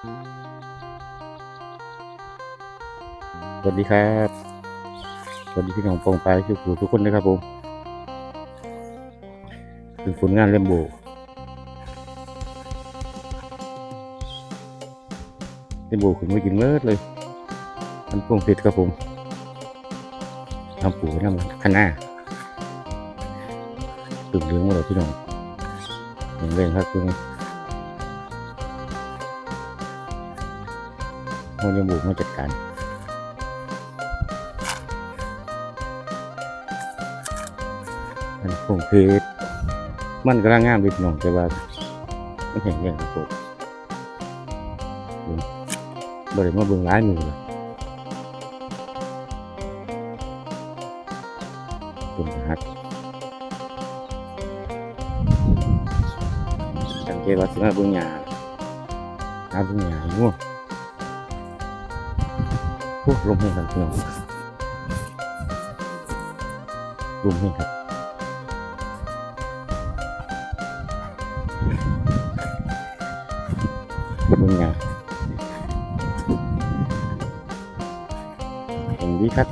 สวัสดีครับ สวัสดีพี่น้องปองปลายทุกผู้ทุกคนนะครับผมเป็นผลงานเล่มโบเล่มโบขึ้นไม่กินเมิดเลยมันพวงเพชรครับผมทำปูไว้ทำข้างหน้าตุ่มเหลืองหมดเลยพี่น้องเห็นเลยครับคุณ โมเดลบุกมาจัดการอันพวงเพชรมันกำลังงามดีพี่น้องแต่ว่ามันแข็งแรงครับผมบริมาเบิ่งร้ายมือเลยตุ่มหักสังเกตว่าสิมาเบิ่งหญ้าหาเบิ่งหญ้าง่วง โอ้ลมแห้งครับพี่น้องลมแห้งครับมึงไงอย่างนี้ครับ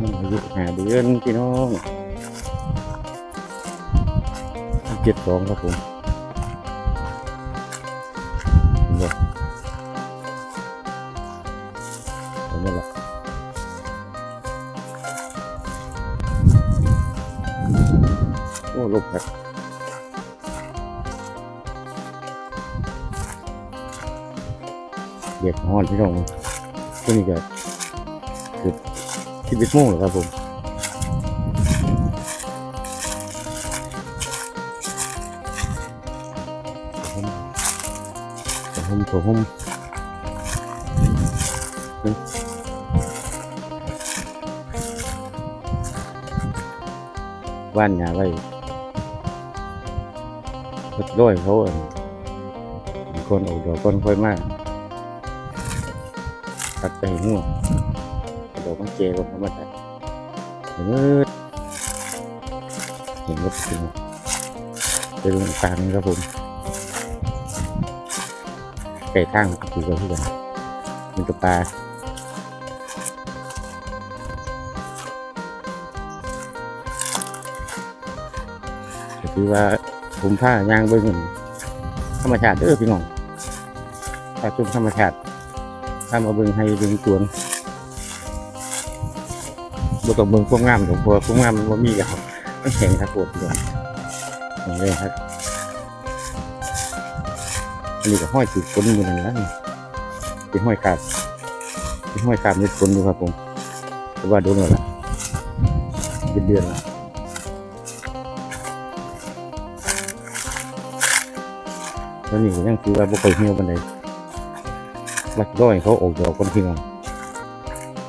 อายุหาเดือนพี่น้อง เจ็ดสองครับผมนบ่เห็นไหละโอ้ลบครับเด็กฮอนพี่น้องตัวนี้ก็คือสิบเอ็ดโมงเหรอครับผม ผมผมผมว่านยาไว้เรียบร้อยเขาองมีคนออกดอกก้อนค่อยมากตัดไปหัวดอกมันเจลงมาตัดเห็นเห็นรถจริงไปลงกลางครับผม ไก่ข้างกูก็ที่กันมันกับปลาคือว่าผมผ้ายางเบิ้งธรรมชาติเด้อพี่น้องถ้าชมธรรมชาติถ้ามาเบิ้งให้เบิ้งสวนบ่ต้องเบิ้งความงามของพวกความงามมันบ่มีแล้วมันแข็งครับผมพี่น้องอย่างนี้ครับ อันนี้ก็ห้อยติดฝนอยู่นั่นแหละนี่เป็นห้อยขาดเป็นห้อยขาดมีฝนอยู่ครับผมเพราะว่าโดนแล้วล่ะเป็นเดือนแล้วแล้วนี่ก็ยังคือว่าบ่ค่อยเหี่ยวปานใดลักร้อยเขาออกดอกคนพี่น้อง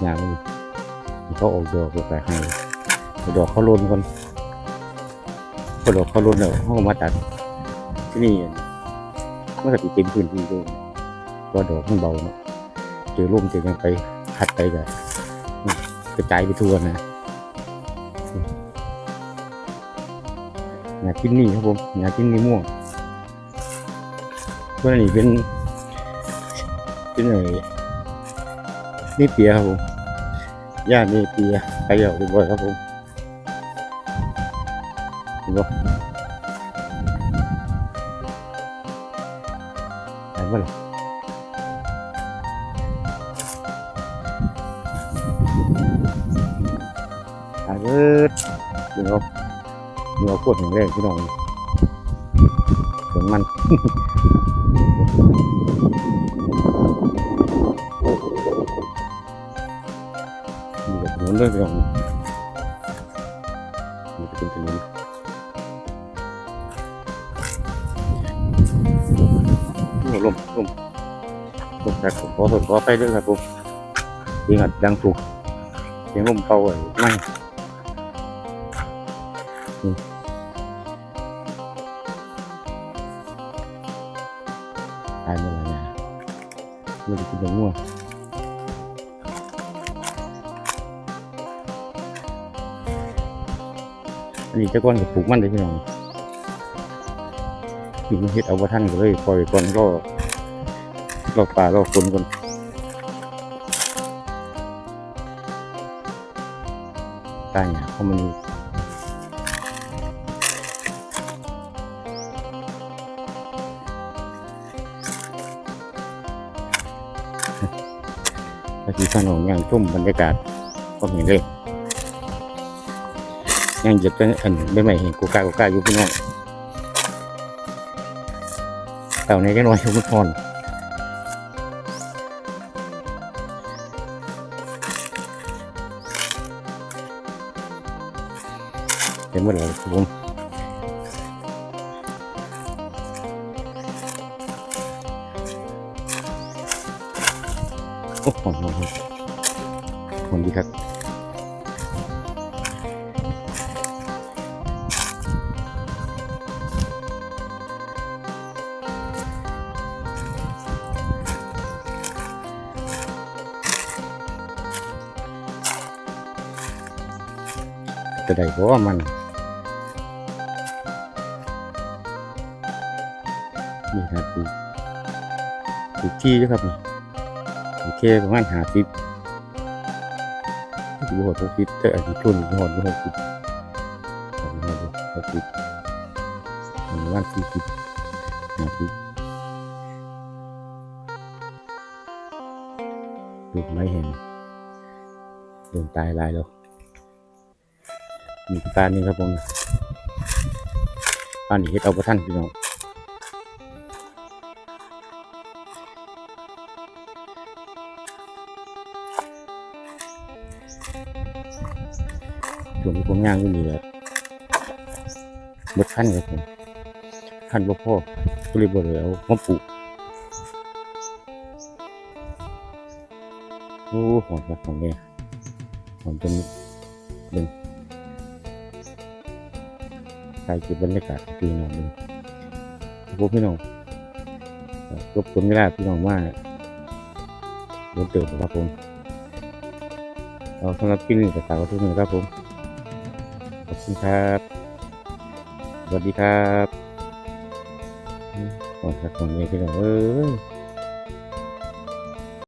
งามนี่เขาออกดอกก็ไปให้ดอกเขาโลนคนพอดอกเขาโลนแล้วเขาก็มาตัดที่นี่ มันก็สิเต็มพื้นที่เลยก็ดอกมันเบาเนาะเจอร่มเจอหยังไปพัดไปก็กระจายไปทั่วนะงากินนี่ครับผมงากินนี่ม่วงตัวนี้เป็นเป็นอะไรนี่เปียครับผมย่านี่เปียไปเดี่ยวเรียบร้อยครับผมเห็นปะ เห็นปะล่ะหายเบิดเดี๋ยวเดี๋ยวพวดแลมลมลมครับผมขอผมขอไปด้วยครับผมยิงอัดยังถูกเสียงลมเป่าไม่ตายหมดแล้วนะไม่ได้กินแต่ง่วงอันนี้จะก้อนกับปลูกมันเลยพี่น้อง อยู่เฮ็ดเอาว่าท่านก็เลยปล่อยก่อนก็รอป่ารอคนก่อนตายเนี่ยเพราะมันมีปฏิสนองอย่างชุ่มบรรยากาศก็เห็นเลยยังเหยียบจะอันไม่ใหม่เห็นกูกล้ากูกล้าอยู่พี่น้อง แถวนี้ก็น่อยทุกคนเห็มหมดเลยครับผมโอ้โหคนดีครับ จะได้เพราะว่ามันนี่ครับปลูดูที่ด้วยครับนี่โอเคประมาณหาสิบที่บหดหกสิบแต่อันนี้ทุนบหดดูหกสิบสองหดหกสิบประมาณสี่สิบหาสิบปลูไม้เห็นเดินตายลายแล้ว มีปลานี่ครับผมปลานี่เฮ็ดเอาประทันพี่น้องส่วนที่ผมย่างก็มีแบบบดพันครับผมพันบ่พ่อก็เลยบ่เลยเอามาปลูกโอ้หอมครับหอมเนี่ยหอมจนเบิ่ง ถ่ายเก็บบรรยากาศพี่น้องเลยพวกพี่น้องรบกวนเวลาพี่น้องมากโดนเติบครับผมเราสำหรับที่นี่กับสาวทุกคนครับผม ขอบคุณครับ สวัสดีครับขอบคุณครับของเมย์พี่น้องเอ้ย